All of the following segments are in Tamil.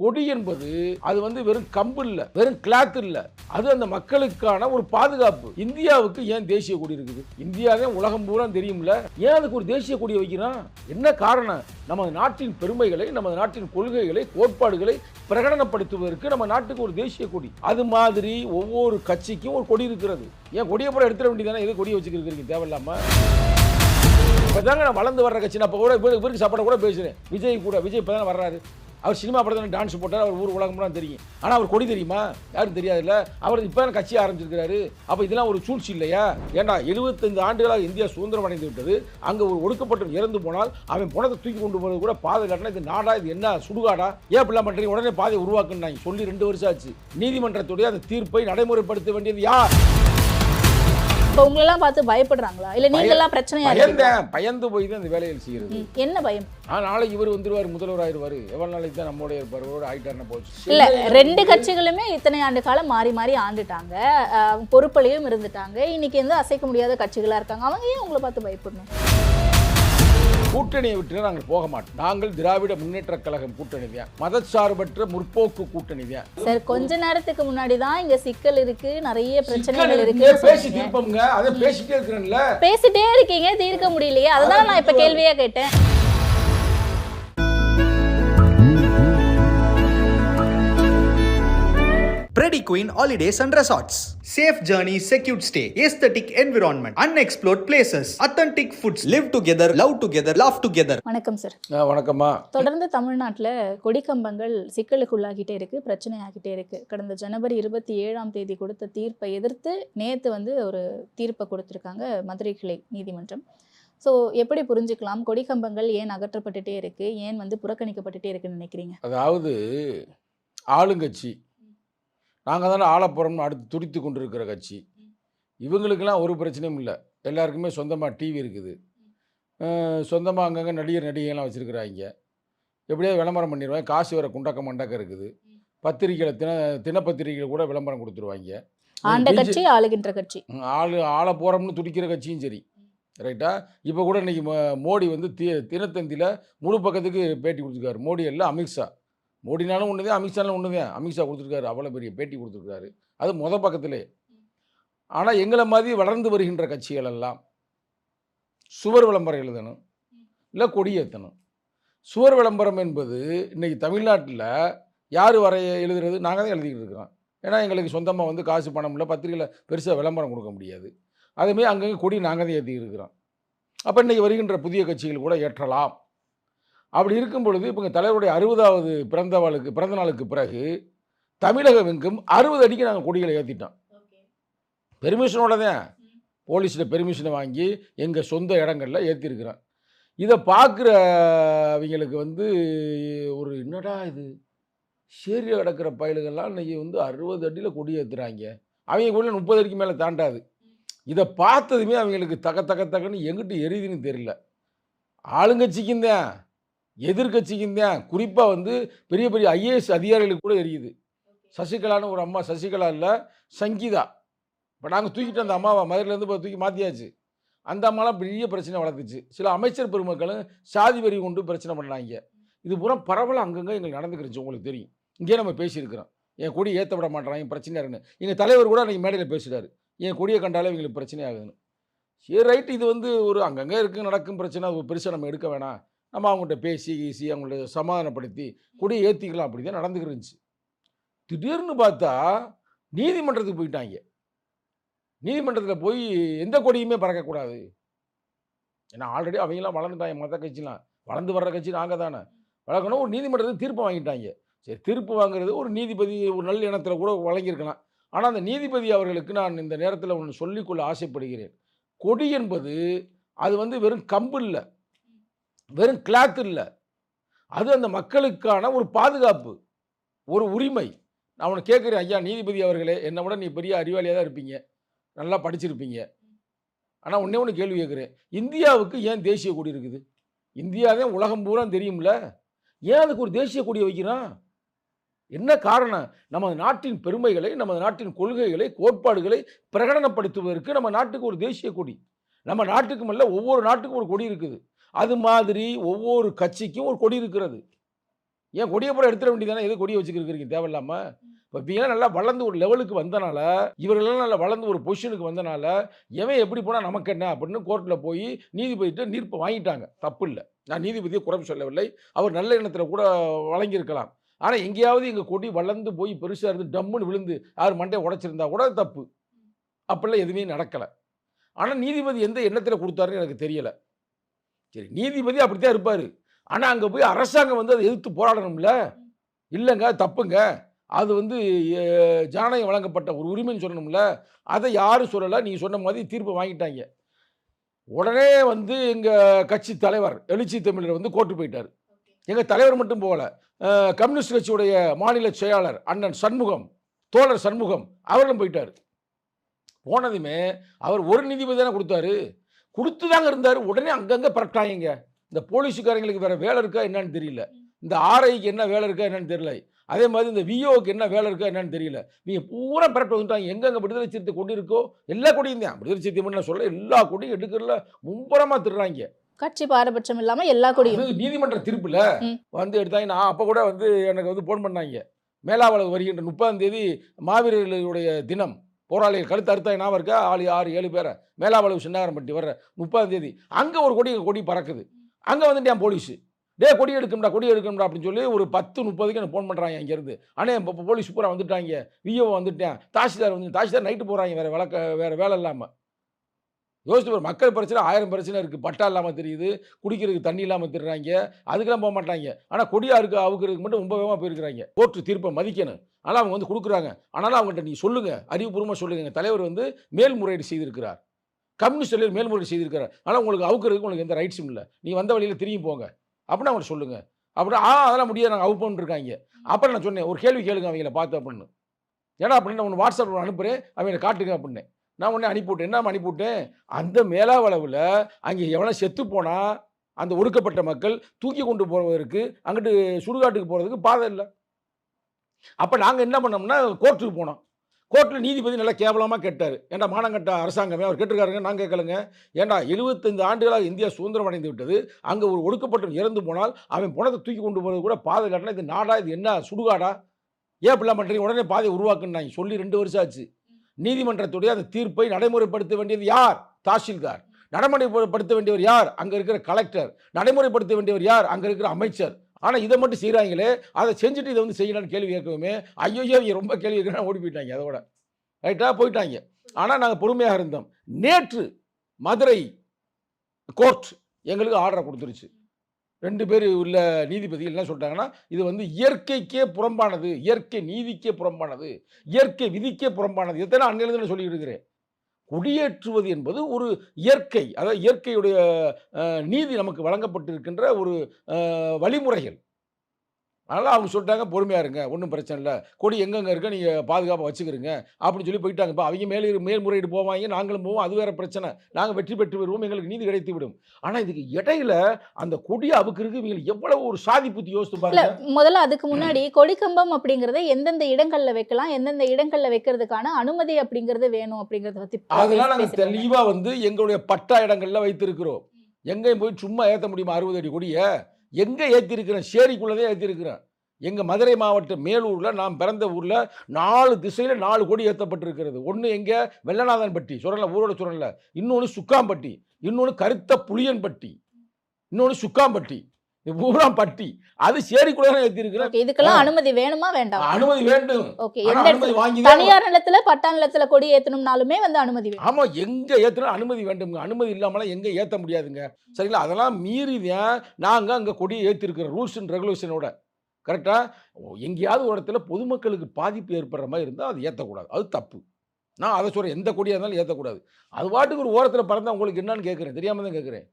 கொடி என்பது அது வந்து வெறும் கம்பு இல்லை வெறும் கிளாத் இல்லை. அது அந்த மக்களுக்கான ஒரு பாதுகாப்பு. இந்தியாவுக்கு ஏன் தேசிய கொடி இருக்குது? இந்தியாவே உலகம் பூரா தெரியும்ல. ஏன் அதுக்கு ஒரு தேசிய கொடியை வைக்கிறான்? என்ன காரணம்? நமது நாட்டின் பெருமைகளை நமது நாட்டின் கொள்கைகளை கோட்பாடுகளை பிரகடனப்படுத்துவதற்கு நம்ம நாட்டுக்கு ஒரு தேசிய கொடி. அது மாதிரி ஒவ்வொரு கட்சிக்கும் ஒரு கொடி இருக்கிறது. ஏன் கொடியை பூரா எடுத்துட வேண்டியதானே எது கொடியை வச்சுக்கிறீங்க தேவையில்லாம. இப்போதாங்க நான் வளர்ந்து வர்ற கட்சி நான் இப்போ கூட இவருக்கு இவருக்கு சாப்பாடு கூட பேசுகிறேன் விஜய் கூட விஜய் இப்போ தானே வர்றாரு. அவர் சினிமா படத்தில் டான்ஸ் போட்டார் அவர் ஊர் உலகம்லாம் தெரியும். ஆனால் அவர் கொடி தெரியுமா? யாரும் தெரியாதுல்ல. அவர் இப்போ தான் கட்சி ஆரம்பிச்சிருக்கிறாரு. அப்போ இதெல்லாம் ஒரு சூழ்ச்சி இல்லையா? ஏண்டா எழுபத்தைந்து ஆண்டுகளாக இந்தியா சுதந்திரம் அடைந்து விட்டது. அங்கே ஒரு ஒடுக்கப்பட்டு இறந்து போனால் அவன் பணத்தை தூக்கி கொண்டு போகிறது கூட பாதை இல்லாட்டினா இது நாடா இது என்ன சுடுகாடா? ஏன் இப்படிலாம் பண்ணுறீங்க உடனே பாதையை உருவாக்குனாங்க சொல்லி ரெண்டு வருஷம் ஆச்சு. நீதிமன்றத்துடைய அந்த தீர்ப்பை நடைமுறைப்படுத்த வேண்டியது யார்? இப்போ உங்களெல்லாம் பார்த்து பயப்படுறாங்களா? இல்ல நீங்க எல்லாம் பிரச்சனையா? பயந்தேன் பயந்து போய் தான் இந்த வேலைகள் செய்கிறது ம், என்ன பயம்? நாளைக்கு இவர் வந்துருவார் முதல்வர் ஆயிடுவார். எவ்வளோ நாளைக்கு தான் நம்மளோட இருப்பார்? ஆயிட்டாருன்னா போச்சு. இல்ல ரெண்டு கட்சிகளுமே இத்தனை ஆண்டு காலம் மாறி மாறி ஆண்டுட்டாங்க. அஹ், பொறுப்புலையும் இருந்துட்டாங்க. இன்னைக்கு வந்து அசைக்க முடியாத கட்சிகளா இருக்காங்க. அவங்க ஏன் உங்களை பார்த்து பயப்படணும்? கூட்டணியை விட்டு நாங்கள் போக மாட்டோம். நாங்கள் திராவிட முன்னேற்ற கழகம் கூட்டணி தான் மதச்சார்பற்ற முற்போக்கு கூட்டணி தான் சார் கொஞ்ச நேரத்துக்கு முன்னாடி தான் இங்க சிக்கல் இருக்கு நிறைய பிரச்சனைகள் இருக்கு. பேசி தீர்ப்போங்க அதை பேசிட்டே இருக்கிறேன்ல. பேசிட்டே இருக்கீங்க தீர்க்க முடியலையே. அதுதான் நான் இப்ப கேள்வியா கேட்டேன். Preddy Queen Holidays and Resorts. Safe journey, secured stay, aesthetic environment, unexplored places, authentic foods. Live together, love together, laugh together. வணக்கம் சார் வணக்கம்மா. தொடர்ந்து தமிழ்நாட்டில் கொடிக்கம்பங்கள் சிக்கலுக்குள்ளாகிட்டே இருக்கு பிரச்சனையாகிட்டே இருக்கு. கடந்த ஜனவரி இருபத்தி ஏழாம் தேதி கொடுத்த தீர்ப்பை எதிர்த்து நேத்து வந்து ஒரு தீர்ப்பை கொடுத்துருக்காங்க மதுரை கிளை நீதிமன்றம். ஸோ எப்படி புரிஞ்சுக்கலாம்? கொடிக்கம்பங்கள் ஏன் அகற்றப்பட்டுட்டே இருக்கு? ஏன் வந்து புறக்கணிக்கப்பட்டுட்டே இருக்குன்னு நினைக்கிறீங்க? அதாவது ஆளுங்கட்சி நாங்கள் தானே ஆளப்போகிறோம்னு அடுத்து துடித்து கொண்டிருக்கிற கட்சி. இவங்களுக்கெல்லாம் ஒரு பிரச்சனையும் இல்லை. எல்லாருக்குமே சொந்தமாக டிவி இருக்குது. சொந்தமாக அங்கங்கே நடிகர் நடிகைலாம் வச்சுருக்குறாங்க. எப்படியாவது விளம்பரம் பண்ணிடுவாங்க காசு வேறு குண்டக்க மண்டக்க இருக்குது. பத்திரிக்கையில் தின தினப்பத்திரிகையில் கூட விளம்பரம் கொடுத்துருவாங்க. ஆண்ட கட்சி ஆளுகின்ற கட்சி. ம், ஆளு ஆள போகிறோம்னு துடிக்கிற கட்சியும் சரி. ரைட்டா இப்போ கூட இன்னைக்கு மோ- மோடி வந்து தி தினத்தந்தியில் முழு பக்கத்துக்கு பேட்டி கொடுத்துருக்காரு. மோடி இல்லை அமித்ஷா. மோடினாலும் ஒன்று தான் அமித்ஷாலும் ஒன்று தான் அமித்ஷா கொடுத்துருக்காரு அவ்வளோ பெரிய பேட்டி கொடுத்துருக்காரு. அது முத பக்கத்திலே. ஆனால் எங்களை மாதிரி வளர்ந்து வருகின்ற கட்சிகள் எல்லாம் சுவர் விளம்பரம் எழுதணும் இல்லை கொடி ஏற்றணும் சுவர் விளம்பரம் என்பது இன்றைக்கி தமிழ்நாட்டில் யார் வரைய எழுதுறது? நாங்கள் தான் எழுதிக்கிட்டு இருக்கிறோம். ஏன்னா எங்களுக்கு சொந்தமாக வந்து காசு பணம் இல்லை பத்திரிகையில் பெருசாக விளம்பரம் கொடுக்க முடியாது. அதேமாரி அங்கங்கே கொடி நாங்கள் தான் ஏற்றிக்கிட்டு இருக்கிறோம். அப்போ இன்றைக்கி வருகின்ற புதிய கட்சிகள் கூட ஏற்றலாம். அப்படி இருக்கும் பொழுது இப்போ தலைவருடைய அறுபதாவது பிறந்த நாளுக்கு பிறந்த நாளுக்கு பிறகு தமிழகம் எங்கும் அறுபது அடிக்கு நாங்கள் கொடிகளை ஏற்றிட்டோம் பெர்மிஷனோட தான் போலீஸில் பெர்மிஷனை வாங்கி எங்கள் சொந்த இடங்களில் ஏற்றிருக்கிறோம் இதை பார்க்குற அவங்களுக்கு வந்து ஒரு என்னடா இது? சேரியில் கிடக்கிற பயலுகள்லாம் இன்னைக்கு வந்து அறுபது அடியில் கொடி ஏற்றுறாங்க அவங்க கூட முப்பது அடிக்கு மேலே தாண்டாது. இதை பார்த்ததுமே அவங்களுக்கு தக தக தகன்னு எங்கிட்டு எரியுதுன்னு தெரியல. ஆளுங்கட்சிக்கும் தான் எதிர்கட்சிக்கும் தான் குறிப்பாக வந்து பெரிய பெரிய ஐஏஎஸ் அதிகாரிகளுக்கு கூட எரியுது சசிகலான்னு ஒரு அம்மா சசிகலா இல்லை சங்கீதா. இப்போ நாங்கள் தூக்கிட்டு அந்த அம்மாவை மதுரையிலேருந்து இப்போ தூக்கி மாற்றியாச்சு அந்த அம்மாலாம் பெரிய பிரச்சனை வளர்த்துச்சு. சில அமைச்சர் பெருமக்களும் சாதி வரி கொண்டு பிரச்சனை பண்ணாங்க. இது பூரா பரவலாக அங்கங்கே எங்களுக்கு நடந்துக்கிருச்சு உங்களுக்கு தெரியும். இங்கே நம்ம பேசியிருக்கிறோம். என் கொடி ஏற்ற விட மாட்டேறாங்க பிரச்சனையாக இருக்குன்னு எங்கள் தலைவர் கூட அன்றைக்கி மேடையில் பேசுகிறாரு என் கொடியை கண்டாலே எங்களுக்கு பிரச்சனை ஆகுதுன்னு. சரி ரைட் இது வந்து ஒரு அங்கங்கே இருக்குது நடக்கும் பிரச்சனை. பெருசாக நம்ம எடுக்க வேணாம். நம்ம அவங்கள்ட்ட பேசி கீசி அவங்கள்ட்ட சமாதானப்படுத்தி கொடியை ஏற்றிக்கலாம் அப்படி தான் நடந்துக்கிருந்துச்சு திடீர்னு பார்த்தா நீதிமன்றத்துக்கு போயிட்டாங்க. நீதிமன்றத்தில் போய் எந்த கொடியுமே பறக்கக்கூடாது. ஏன்னா ஆல்ரெடி அவங்களாம் வளர்ந்துட்டாங்க மற்ற கட்சிலாம். வளர்ந்து வர்ற கட்சி நாங்கள் தானே. வளர்க்கணும் ஒரு நீதிமன்றத்துக்கு தீர்ப்பு வாங்கிட்டாங்க. சரி தீர்ப்பு வாங்குறது ஒரு நீதிபதி ஒரு நல்ல இனத்தில் கூட வழங்கியிருக்கலாம். ஆனால் அந்த நீதிபதி அவர்களுக்கு நான் இந்த நேரத்தில் ஒன்று சொல்லிக்கொள்ள ஆசைப்படுகிறேன். கொடி என்பது அது வந்து வெறும் கம்பு இல்லை. வெறும் கிளாத் இல்லை. அது அந்த மக்களுக்கான ஒரு பாதுகாப்பு ஒரு உரிமை. நான் உனக்கு கேட்குறேன் ஐயா நீதிபதி அவர்களே என்னை விட நீ பெரிய அறிவாளியாக தான் இருப்பீங்க. நல்லா படிச்சிருப்பீங்க. ஆனால் ஒன்றே ஒன்று கேள்வி கேட்குறேன். இந்தியாவுக்கு ஏன் தேசிய கொடி இருக்குது? இந்தியாவே உலகம் பூரா தெரியும்ல. ஏன் அதுக்கு ஒரு தேசிய கொடியை வைக்கிறான்? என்ன காரணம்? நமது நாட்டின் பெருமைகளை நமது நாட்டின் கொள்கைகளை கோட்பாடுகளை பிரகடனப்படுத்துவதற்கு நம்ம நாட்டுக்கு ஒரு தேசிய கொடி. நம்ம நாட்டுக்கு இல்ல ஒவ்வொரு நாட்டுக்கும் ஒரு கொடி இருக்குது. அது மாதிரி ஒவ்வொரு கட்சிக்கும் ஒரு கொடி இருக்கிறது. ஏன் கொடியை பூரா எடுத்துட வேண்டியதானே எது கொடியை வச்சுக்கிறீங்க தேவையில்லாம. இப்போ இவங்களாம் நல்லா வளர்ந்து ஒரு லெவலுக்கு வந்தனால இவர்களெல்லாம் நல்லா வளர்ந்து ஒரு பொசிஷனுக்கு வந்தனால எவன் எப்படி போனால் நமக்கு என்ன அப்படின்னு கோர்ட்டில் போய் நீதிபதிட்டு நீர்ப்பு வாங்கிட்டாங்க. தப்பு இல்லை நான் நீதிபதியை குறைப்பு சொல்லவில்லை. அவர் நல்ல எண்ணத்தில் கூட வழங்கியிருக்கலாம். ஆனால் எங்கேயாவது எங்கள் கொடி வளர்ந்து போய் பெருசாக இருந்து டம்முன்னு விழுந்து யார் மண்டையை உடைச்சிருந்தா கூட தப்பு. அப்படிலாம் எதுவுமே நடக்கலை. ஆனால் நீதிபதி எந்த எண்ணத்தில் கொடுத்தாருன்னு எனக்கு தெரியலை. சரி நீதிபதி அப்படித்தான் இருப்பார். ஆனால் அங்கே போய் அரசாங்கம் வந்து அதை எதிர்த்து போராடணும்ல? இல்லைங்க தப்புங்க. அது வந்து ஜனநாயகம் வழங்கப்பட்ட ஒரு உரிமைன்னு சொல்லணும்ல? அதை யாரும் சொல்லலை. நீங்கள் சொன்ன மாதிரி தீர்ப்பு வாங்கிட்டாங்க. உடனே வந்து எங்கள் கட்சி தலைவர் எழுச்சி தமிழர் வந்து கோர்ட்டு போயிட்டார். எங்கள் தலைவர் மட்டும் போகல. கம்யூனிஸ்ட் கட்சியுடைய மாநில செயலாளர் அண்ணன் சண்முகம் தோழர் சண்முகம் அவர்களும் போயிட்டார். போனதுமே அவர் ஒரு நீதிபதி தானே கொடுத்தாரு. கொடுத்து தாங்க இருந்தார். உடனே அங்கங்கே பரட்டாங்க இந்த போலீஸுக்காரங்களுக்கு வேற வேலை இருக்கா என்னன்னு தெரியல. இந்த ஆர்ஐக்கு என்ன வேலை இருக்கா என்னன்னு தெரியல. அதே மாதிரி இந்த விஓக்கு என்ன வேலை இருக்கா என்னன்னு தெரியல. நீங்க பூரா பரட்ட வந்துட்டாங்க. எங்கெங்க விடுதலை சிறுத்தை கொடி இருக்கோ? எல்லா கொடியும் தான். விடுதலை சிறுத்தை நான் சொல்ல எல்லா கொடியும் எடுக்கிறதுல மும்பரமா திருறாங்க கட்சி பாரபட்சம் இல்லாம எல்லா கொடியும். நீதிமன்ற தீர்ப்புல. வந்து எடுத்தாங்க. நான் அப்போ கூட வந்து எனக்கு வந்து ஃபோன் பண்ணாங்க. மேலாவளவு வருகின்ற முப்பதாம் தேதி மாவீரர்களுடைய தினம். போராளிகள் கழுத்து அறுத்தாங்க ஞாபகம் இருக்கா? ஆளு ஆறு ஏழு பேரை. மேலாவளவு சின்னாகரம்பட்டி வர்ற முப்பதாம் தேதி. அங்கே ஒரு கொடி கொடி பறக்குது. அங்கே வந்துட்டேன் போலீஸு. டே கொடி எடுக்கணும்டா கொடி எடுக்கணும்டா அப்படின்னு சொல்லி ஒரு பத்து முப்பதுக்கு எனக்கு ஃபோன் பண்ணுறாங்க இங்கேருந்து ஆனால் இப்போ போலீஸ் பூரா வந்துட்டாங்க. விஓ வந்துட்டேன். தாசில்தார் வந்து தாசில்தார் நைட்டு போகிறாங்க வேறு விளக்க வேறு வேலை இல்லாமல் யோசிச்சு மக்கள் பிரச்சனை ஆயிரம் பிரச்சனை இருக்குது பட்டா இல்லாமல் தெரியுது குடிக்கிறதுக்கு தண்ணி இல்லாமல் திடுறாங்க அதுக்கெல்லாம் போக மாட்டாங்க. ஆனால் கொடியா இருக்கு அவுக்கிறதுக்கு மட்டும் ரொம்ப வேகமாக போயிருக்கிறாங்க. கோர்ட்டு தீர்ப்பை மதிக்கணும். ஆனால் அவங்க வந்து கொடுக்குறாங்க. ஆனாலும் அவங்கள்ட்ட நீ சொல்லுங்க அறிவுபூர்வமாக சொல்லுங்க. தலைவர் வந்து மேல்முறையீடு செய்திருக்கிறார். கம்யூனிஸ்ட் தலைவர் மேல்முறையீடு செய்திருக்கிறார். ஆனால் உங்களுக்கு அவுக்கிறதுக்கு உங்களுக்கு எந்த ரைட்ஸும் இல்லை. நீ வந்த வழியில் திரும்பி போங்க. அப்படின்னு அவங்க சொல்லுங்க. அப்படின்னா ஆ அதெல்லாம் முடியாது. நாங்கள் அவுப்போன்னு இருக்காங்க அப்புறம் நான் சொன்னேன் ஒரு கேள்வி கேளுங்க அவங்கள பார்த்து அப்படின்னு. ஏன்னா அப்படின்னு நான் உன் வாட்ஸ்அப்பில் அனுப்புகிறேன் அவங்கள காட்டுங்க அப்படின்னு. நான் உடனே அனுப்பிவிட்டேன். என்ன அனுப்பிவிட்டேன்? அந்த மேலாவளவில் அங்கே எவனோ செத்து போனால் அந்த ஒடுக்கப்பட்ட மக்கள் தூக்கி கொண்டு போவதற்கு அங்கிட்டு சுடுகாட்டுக்கு போகிறதுக்கு பாதை இல்லை. அப்போ நாங்கள் என்ன பண்ணோம்னா கோர்ட்டுக்கு போனோம். கோர்ட்டில் நீதிபதி நல்லா கேவலமாக கேட்டார். ஏன்டா மானங்கட்ட அரசாங்கமே அவர் கேட்டிருக்காருங்க நான் கேட்கலங்க. ஏன்டா எழுபத்தைந்து ஆண்டுகளாக இந்தியா சுதந்திரம் அடைந்து விட்டது. அங்கே ஒரு ஒடுக்கப்பட்டவன் இறந்து போனால் அவன் பணத்தை தூக்கி கொண்டு போகிறது கூட பாதை இல்லாட்டினா இது நாடா இது என்ன சுடுகாடா? ஏன் இப்படிலாம் பண்ணுறீங்க உடனே பாதையை நான் சொல்லி ரெண்டு வருஷம் ஆச்சு. நீதிமன்றத்துடைய அந்த தீர்ப்பை நடைமுறைப்படுத்த வேண்டியது யார்? தாசில்தார். நடைமுறைப்படுத்த வேண்டியவர் யார்? அங்கே இருக்கிற கலெக்டர். நடைமுறைப்படுத்த வேண்டியவர் யார்? அங்கே இருக்கிற அமைச்சர். ஆனால் இதை மட்டும் செய்கிறாங்களே அதை செஞ்சுட்டு இதை வந்து செய்யலாம்னு கேள்வி கேட்கவுமே ஐயோ இவங்க ரொம்ப கேள்வி கேட்கணும் ஓடி போயிட்டாங்க அதோட ரைட்டாக போயிட்டாங்க. ஆனால் நாங்கள் பொறுமையாக இருந்தோம். நேற்று மதுரை கோர்ட் எங்களுக்கு ஆர்டரை கொடுத்துருச்சு. ரெண்டு பேர் உள்ள நீதிபதிகள் என்ன சொல்லிட்டாங்கன்னா இது வந்து இயற்கைக்கே புறம்பானது இயற்கை நீதிக்கே புறம்பானது இயற்கை விதிக்கே புறம்பானது. எத்தனை அன்னிலிருந்து சொல்லி இருக்கிறேன். குடியேற்றுவது என்பது ஒரு இயற்கை அதாவது இயற்கையுடைய நீதி நமக்கு வழங்கப்பட்டிருக்கின்ற ஒரு வழிமுறைகள். அதனால் அவங்க சொல்லிட்டாங்க பொறுமையாக இருங்க ஒன்றும் பிரச்சனை இல்லை. கொடி எங்கெங்கே இருக்க நீங்கள் பாதுகாப்பாக வச்சுக்கிறீங்க அப்படின்னு சொல்லி போயிட்டாங்கப்பா அவங்க மேலே மேல்முறையீடு போவாங்க நாங்களும் போவோம். அது வேற பிரச்சனை. நாங்கள் வெற்றி பெற்று வருவோம் எங்களுக்கு நீதி கிடைத்து விடும். ஆனால் இதுக்கு இடையில அந்த கொடியை அவுக்கிறதுக்கு இவங்களுக்கு எவ்வளவு ஒரு சாதி புத்தி யோசித்து பாருங்க. முதல்ல அதுக்கு முன்னாடி கொடிக்கம்பம் அப்படிங்கறத எந்தெந்த இடங்கள்ல வைக்கலாம் எந்தெந்த இடங்கள்ல வைக்கிறதுக்கான அனுமதி அப்படிங்கறது வேணும் அப்படிங்கறத பத்தி அதெல்லாம் நாங்கள். தெளிவாக வந்து எங்களுடைய பட்டா இடங்கள்ல வைத்திருக்கிறோம். எங்கேயும் போய் சும்மா ஏற்ற முடியுமா அறுபது அடி கொடியை? எங்கே ஏற்றிருக்கிறேன் சேரிக்குள்ளதே ஏற்றிருக்கிறேன் எங்கள் மதுரை மாவட்டம் மேலூரில் நான் பிறந்த ஊரில் நாலு திசையில் நாலு கொடி ஏற்றப்பட்டிருக்கிறது ஒன்று எங்கே வெள்ளநாதன்பட்டி சுரல ஊரோட சுரல இன்னொன்று சுக்காம்பட்டி இன்னொன்று கருத்த புளியன்பட்டி இன்னொன்று சுக்காம்பட்டி. பூரா பட்டி. அது தான் ஏற்றிருக்கிறேன் Okay, இதுக்கெல்லாம் அனுமதி வேணுமா வேண்டாம் அனுமதி வேண்டும். ஓகே அனுமதி வாங்கி தான் தனியார் நிலத்துல பட்டா நிலத்துல கொடி ஏத்தணும்னாலுமே வந்து அனுமதி வேணும். ஆமாம் எங்கே ஏற்றினா அனுமதி வேண்டுங்க அனுமதி இல்லாமலாம் எங்கே ஏற்ற முடியாதுங்க. சரிங்களா? அதெல்லாம் மீறி தான் நாங்கள் அங்கே கொடியை ஏற்றிருக்கிறோம் ரூல்ஸ் அண்ட் ரெகுலேஷனோட கரெக்டாக எங்கேயாவது ஒரு இடத்துல பொதுமக்களுக்கு பாதிப்பு ஏற்படுற மாதிரி இருந்தால் அது ஏற்றக்கூடாது அது தப்பு. நான் அதை சொல்கிறேன் எந்த கொடியாக இருந்தாலும் ஏற்றக்கூடாது அது பாட்டுக்கு ஒரு ஓரத்தில் பறந்தா உங்களுக்கு என்னன்னு கேட்குறேன் தெரியாமல் தான் கேட்குறேன்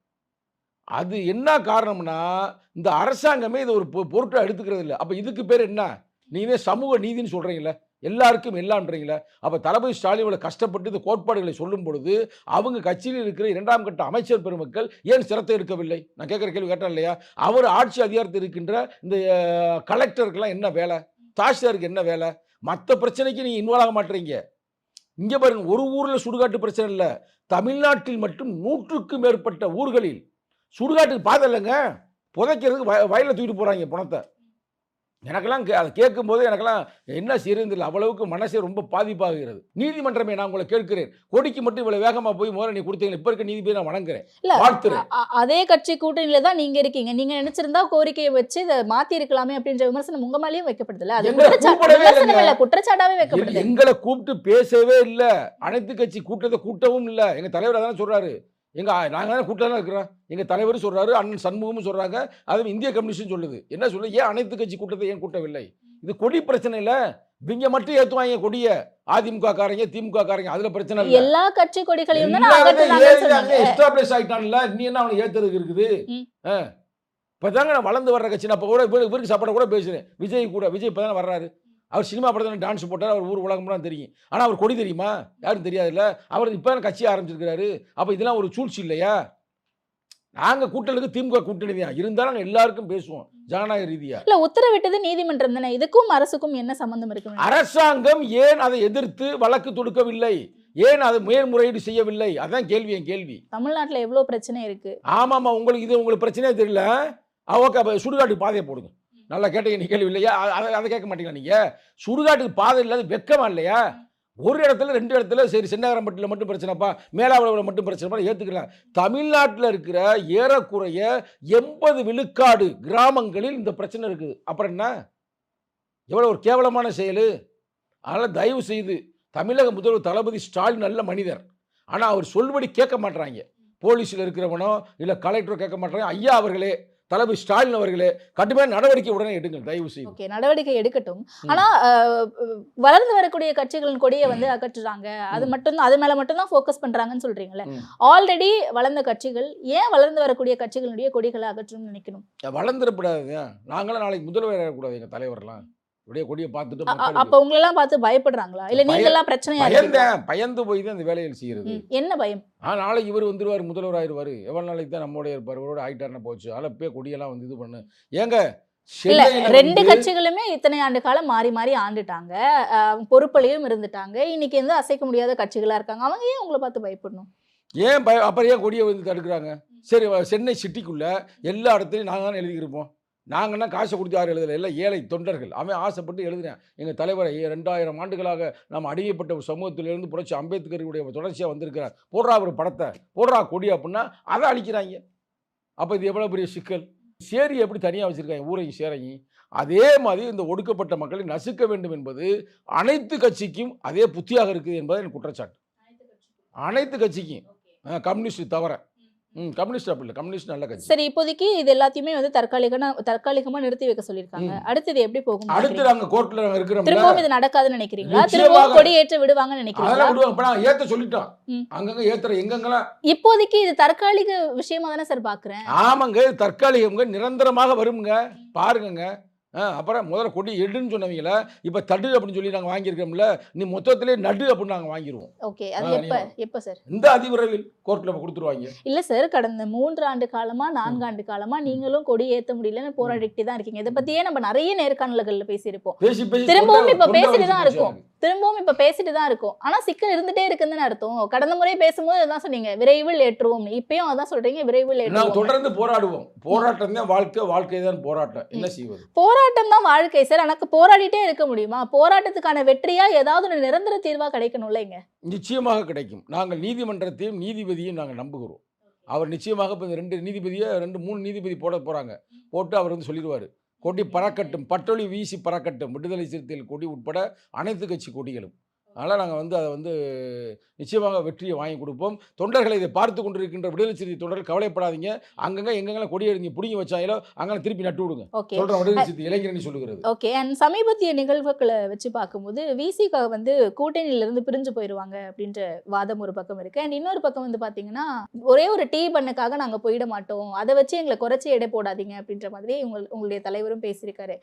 அது என்ன காரணம்னா இந்த அரசாங்கமே இதை ஒரு பொ- எடுத்துக்கிறது இல்லை அப்போ இதுக்கு பேர் என்ன? நீங்களே சமூக நீதின்னு சொல்கிறீங்களே எல்லாருக்கும் எல்லாம்ன்றீங்களே அப்போ தளபதி ஸ்டாலின் கஷ்டப்பட்டு இந்த கோட்பாடுகளை சொல்லும் பொழுது அவங்க கட்சியில் இருக்கிற இரண்டாம் கட்ட அமைச்சர் பெருமக்கள் ஏன் சிரத்தை எடுக்கவில்லை? நான் கேட்குற கேள்வி கேட்டேன் இல்லையா? அவர் ஆட்சி அதிகாரத்தில் இருக்கின்ற இந்த கலெக்டருக்கெல்லாம் என்ன வேலை? தாசில்தாருக்கு என்ன வேலை? மற்ற பிரச்சனைக்கு நீங்கள் இன்வால்வ் ஆக மாட்டீங்க. இங்கே பாருங்க ஒரு ஊரில் சுடுகாட்டு பிரச்சனை இல்லை. தமிழ்நாட்டில் மட்டும் நூற்றுக்கும் மேற்பட்ட ஊர்களில் சுடுகாட்டுக்கு பாதை இல்லைங்க. புதைக்கிறதுக்கு வய வயலில் தூக்கிட்டு போகிறாங்க பணத்தை. எனக்கெல்லாம் அதை கேட்கும்போது எனக்கெல்லாம் என்ன செய்யறது இல்லை அவ்வளவுக்கு மனசே ரொம்ப பாதிப்பாகிறது. நீதிமன்றமே நான் உங்களை கேட்கிறேன். கொடிக்கு மட்டும் இவ்வளவு வேகமா போய் நீ கொடுத்தீங்க இப்ப இருக்க நீதிபதி நான் வணங்குறேன். வாழ்த்துறேன். அதே கட்சி கூட்டணியில தான் நீங்க இருக்கீங்க. நீங்க நினைச்சிருந்தா கோரிக்கையை வச்சு இதை மாத்தி இருக்கலாமே அப்படின்ற விமர்சனம் உங்க மேலயும் வைக்கப்படுதுல அது எங்களை குற்றச்சா- கூப்பிடவே விமர்சனம் இல்லைங்க. இல்ல குற்றச்சாட்டாவே வைக்கப்படுது எங்களை கூப்பிட்டு பேசவே இல்லை. அனைத்து கட்சி கூட்டத்தை கூட்டவும் இல்லை. எங்க தலைவர் அதானே சொல்றாரு. எங்க நாங்க தானே கூட்டம் தான் இருக்கிறோம் எங்க தலைவர் சொல்றாரு அண்ணன் சண்முகமும் சொல்றாங்க அதுவும் இந்திய கம்யூனிஸ்டும் சொல்லுது. என்ன சொல்லுது ஏன் அனைத்து கட்சி கூட்டத்தை ஏன் கூட்டவில்லை? இது கொடி பிரச்சனை இல்ல. இவங்க மட்டும் ஏத்துவாங்க கொடிய. அதிமுக காரங்க திமுக காரங்க அதுல பிரச்சனை இல்ல. எல்லா கட்சி கொடிகளையும் தான் எஸ்டாப்ளிஷ் ஆயிட்டான்ல நீ என்ன அவனை ஏத்துறதுக்கு இருக்குது. இப்பதாங்க நான் வளர்ந்து வர்ற கட்சி நான் இப்போ கூட இவரு- இவருக்கு சாப்பாடு கூட பேசுறேன். விஜய் கூட விஜய் இப்பதானே வர்றாரு. அவர் சினிமா படத்தில் டான்ஸ் போட்டார் அவர் ஊர் உலகம்லாம் தெரியும். ஆனால் அவர் கொடி தெரியுமா? யாரும் தெரியாதுல்ல? அவர் இப்போ கட்சி ஆரம்பிச்சிருக்கிறாரு. அப்போ இதெல்லாம் ஒரு சூழ்ச்சி இல்லையா? நாங்கள் கூட்டலுக்கு திமுக கூட்டணி தான். இருந்தாலும் நாங்கள் எல்லாருக்கும் பேசுவோம் ஜனநாயக ரீதியா. இல்ல உத்தரவிட்டது நீதிமன்றம் தானே? இதுக்கும் அரசுக்கும் என்ன சம்பந்தம் இருக்கு அரசாங்கம் ஏன் அதை எதிர்த்து வழக்கு தொடுக்கவில்லை? ஏன் அதை மேல்முறையீடு செய்யவில்லை? அதான் கேள்வி என் கேள்வி. தமிழ்நாட்டுல எவ்வளவு பிரச்சனை இருக்கு? ஆமாம்மா உங்களுக்கு இது உங்களுக்கு பிரச்சனையே தெரியல. ஓகே அப்போ சுடுகாட்டுக்கு பாதையை போடுங்க. நல்லா கேட்டீங்க நீ கேள்வி இல்லையா? அதை அதை கேட்க மாட்டீங்களா நீங்கள் சுடுகாட்டுக்கு பாதை இல்லாத வெக்கமா இல்லையா? ஒரு இடத்துல ரெண்டு இடத்துல சரி சின்னகரம்பட்டியில் மட்டும் பிரச்சனைப்பா மேலாவளவில் மட்டும் பிரச்சனைப்பா ஏற்றுக்கலாம் தமிழ்நாட்டில் இருக்கிற ஏறக்குறைய எண்பது விழுக்காடு கிராமங்களில் இந்த பிரச்சனை இருக்குது. அப்புறம் என்ன? எவ்வளோ ஒரு கேவலமான செயல்? அதனால் தயவு செய்து தமிழக முதல்வர் தளபதி ஸ்டாலின் நல்ல மனிதர். ஆனால் அவர் சொல்படி கேட்க மாட்றாங்க. போலீஸில் இருக்கிறவனோ இல்லை கலெக்டரோ கேட்க மாட்டுறாங்க ஐயா அவர்களே தளபதி ஸ்டாலின் அவர்களே கடுமையான நடவடிக்கை உடனே எடுங்கள் தயவு செய்து. ஓகே நடவடிக்கை எடுக்கட்டும். ஆனா வளர்ந்து வரக்கூடிய கட்சிகளின் கொடியை வந்து அகற்றுறாங்க. அது மட்டும் அது மேல மட்டும் தான் ஃபோக்கஸ் பண்றாங்கன்னு சொல்றீங்களே. ஆல்ரெடி வளர்ந்த கட்சிகள் ஏன் வளர்ந்து வரக்கூடிய கட்சிகளுடைய கொடிகளை அகற்றணும்னு நினைக்கணும்? வளர்ந்துடக்கூடாதுங்க. நாங்களாம் நாளைக்கு முதல்வர் ஆகக்கூடாது எங்கள் தலைவர்லாம். இப்படியே கொடியை பார்த்துட்டு அப்ப உங்களெல்லாம் பார்த்து பயப்படுறாங்களா? இல்ல நீங்க எல்லாம் பிரச்சனையா? பயந்தேன். பயந்து போய் தான் இந்த வேலைகள் செய்கிறது ம், என்ன பயம்? ஆ நாளைக்கு இவர் வந்துருவார் முதல்வர் ஆயிடுவார் எவ்வளோ நாளைக்கு தான் நம்மளோட இருப்பார்? இவரோட ஆயிட்டாருன்னு போச்சு. அலப்பே கொடியெல்லாம் வந்து இது பண்ணு. ஏங்க இல்ல ரெண்டு கட்சிகளுமே இத்தனை ஆண்டு காலம் மாறி மாறி ஆண்டுட்டாங்க. பொறுப்புலையும் இருந்துட்டாங்க. இன்னைக்கு வந்து அசைக்க முடியாத கட்சிகளா இருக்காங்க. அவங்க ஏன் உங்களை பார்த்து பயப்படணும்? ஏன் பய அப்புறம் ஏன் கொடியை வந்து தடுக்கிறாங்க? சரி சென்னை சிட்டிக்குள்ள எல்லா இடத்துலையும் நாங்கள் தானே எழுதியிருப்போம் நாங்கன்னா காசை கொடுத்து யாரும் எழுதலை? எல்லாம் ஏழை தொண்டர்கள். அவன் ஆசைப்பட்டு எழுதுறேன். எங்கள் தலைவரை ரெண்டாயிரம் ஆண்டுகளாக நாம் அடிமைப்பட்ட ஒரு சமூகத்திலிருந்து புரட்சி அம்பேத்கருடைய தொடர்ச்சியாக வந்திருக்கிறார். போடுறா ஒரு படத்தை போடுறா கொடி அப்படின்னா அதை அழிக்கிறாங்க. அப்போ இது எவ்வளோ பெரிய சிக்கல்? சேரி எப்படி தனியாக வச்சுருக்காங்க? ஊரையும் சேரையும். அதே மாதிரி இந்த ஒடுக்கப்பட்ட மக்களை நசுக்க வேண்டும் என்பது அனைத்து கட்சிக்கும் அதே புத்தியாக இருக்குது என்பது என் குற்றச்சாட்டு. அனைத்து கட்சிக்கும். கம்யூனிஸ்ட் தவிர. ம் கம்யூனிஸ்ட் அப்படி இல்லை. கம்யூனிஸ்ட் நல்ல கட்சி. சரி இப்போதைக்கு இது எல்லாத்தையுமே வந்து தற்காலிகமா தற்காலிகமா நிறுத்தி வைக்க சொல்லியிருக்காங்க. அடுத்தது எப்படி போகும் அடுத்து நினைக்கிறீங்க? நாங்கள் கோர்ட்டில் நாங்கள் இருக்கிறோம்ல திரும்பவும் இது நடக்காதுன்னு நினைக்கிறீங்களா. திரும்பவும் கொடி ஏற்ற விடுவாங்கன்னு நினைக்கிறீங்களா? விடுவாங்க. இப்போ நான் ஏற்ற சொல்லிட்டோம். அங்கங்க ஏத்துற எங்கெங்கெல்லாம் இப்போதைக்கு இது தற்காலிக விஷயமா தானே சார் பாக்குறேன். ஆமாங்க இது தற்காலிகம்ங்க நிரந்தரமாக வருங்க பாருங்கங்க. அப்புறம் முதல்ல கொடி எடுன்னு சொன்னவங்கள இப்போ தடு அப்படின்னு சொல்லி நாங்கள் வாங்கியிருக்கோம்ல நீ மொத்தத்திலே நடு அப்படின்னு நாங்கள் வாங்கிடுவோம் ஓகே அது எப்ப எப்ப சார்? இந்த அதிவிரைவில் கோர்ட்டில் கொடுத்துருவாங்க. இல்ல சார் கடந்த மூன்று ஆண்டு காலமா நான்கு ஆண்டு காலமா நீங்களும் கொடி ஏத்த முடியலன்னு போராடிக்கிட்டு தான் இருக்கீங்க. இதை பத்தியே நம்ம நிறைய நேர்காணல்கள்ல பேசியிருப்போம். பேசி பேசி திரும்பவும் இப்ப பேசிட்டு தான் இருக்கோம். திரும்பவும் இப்ப பேசிட்டு தான் இருக்கும். ஆனா சிக்கல் இருந்துட்டே இருக்குன்னு அர்த்தம். கடந்த முறை பேசும்போது அதான் சொன்னீங்க விரைவில் ஏற்றுவோம். இப்பயும் அதான் சொல்றீங்க விரைவில் ஏற்றுவோம். தொடர்ந்து போராடுவோம். போராட்டம் தான் வாழ்க்கை வாழ்க்கை தான் போராட்டம். என்ன செய்வது? போராட்டம் தான் வாழ்க்கை சார் எனக்கு போராடிட்டே இருக்க முடியுமா? போராட்டத்துக்கான வெற்றியா ஏதாவது ஒரு நிரந்தர தீர்வா கிடைக்கணும்ல இங்க? நிச்சயமாக கிடைக்கும். நாங்கள் நீதிமன்றத்தையும் நீதிபதியும் நாங்கள் நம்புகிறோம். அவர் நிச்சயமாக இப்போ இந்த ரெண்டு நீதிபதியை ரெண்டு மூணு நீதிபதி போட போகிறாங்க போட்டு அவர் வந்து சொல்லிடுவார். கொடி பறக்கட்டும் பட்டொளி வீசி பறக்கட்டும் விடுதலை சிறுத்தைகள் கொடி உட்பட அனைத்து கட்சி கொடிகளும். அதனால் நாங்கள் வந்து அதை வந்து நிச்சயமாக வெற்றியை வாங்கி கொடுப்போம். தொண்டர்களை இதை பார்த்து கொண்டிருக்கின்ற விடுதலை சிறுத்தை தொண்டர்கள் கவலைப்படாதீங்க. அங்கங்கே எங்கெங்கெல்லாம் கொடி எடுங்க பிடிங்கி வச்சாங்களோ அங்கெல்லாம் திருப்பி நட்டு விடுங்க ஓகே. சொல்கிறேன் விடுதலை சிறுத்தை இளைஞரணி சொல்லுகிறது. ஓகே. அண்ட் சமீபத்திய நிகழ்வுகளை வச்சு பார்க்கும்போது விசிக வந்து கூட்டணியில இருந்து பிரிஞ்சு போயிடுவாங்க அப்படின்ற வாதம் ஒரு பக்கம் இருக்கு. அண்ட் இன்னொரு பக்கம் வந்து பாத்தீங்கன்னா ஒரே ஒரு டீ பண்ணுக்காக நாங்க போயிட மாட்டோம். அதை வச்சு எங்களை குறைச்சி எடை போடாதீங்க அப்படின்ற மாதிரி உங்கள் உங்களுடைய தலைவரும் பேசியிருக்காரு.